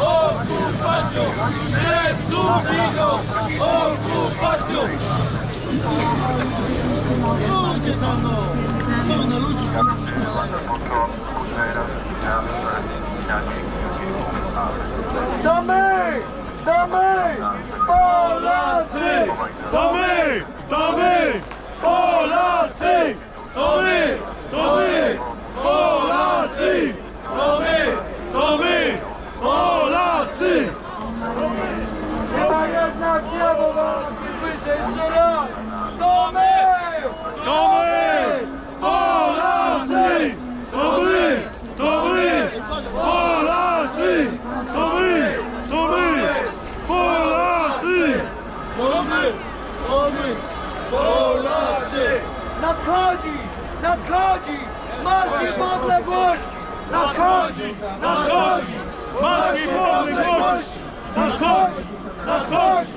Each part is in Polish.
Occupazio! Nessunino! Occupazio! Ludzie za mną! Pełno ludzi! To my! To my! Polacy! To my! To my! Polacy! To my! To my! Polacy! To my! To my! Polacy! Chyba jednak nie, bo Polacy słyszę jeszcze raz! To my! To my! Polacy! To my! To my! Polacy! To my! To my! Polacy! To my! To my! Polacy! Nadchodzi! Nadchodzi! Marsz niepodległości! Nadchodzi! Nadchodzi! Marsz niepodległości! Nadchodzi! Nadchodzi!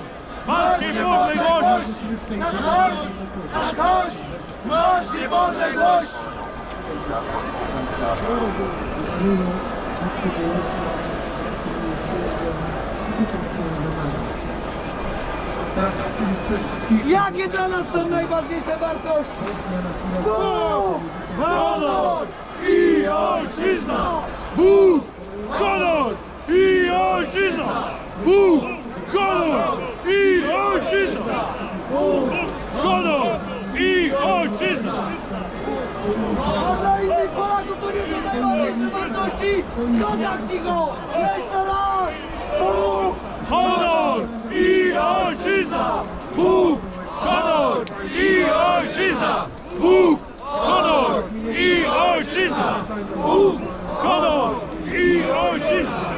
Marsz niepodległości! Nadchodzi! Nadchodzi! Marsz niepodległości! Jakie dla nas są najważniejsze wartości? Bóg, honor i ojczyzna! Bóg, honor i ojczyzna! Bóg, honor i ojczyzna! Bóg, honor i ojczyzna! Dla innych Polaków to nie są najważniejsze wartości! Dodać go! Jeszcze raz! Bóg, honor i ojczyzna! Bóg, honor i ojczyzna! Bóg, honor i ojczyzna! Bóg, honor i ojczyzna!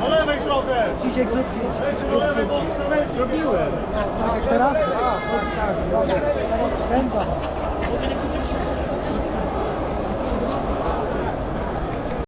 Do lewej trochę! Krzysiek zrób Leci do lewej, bo zrobiłem! Tak, teraz? Tak, tak, tak. Pędza.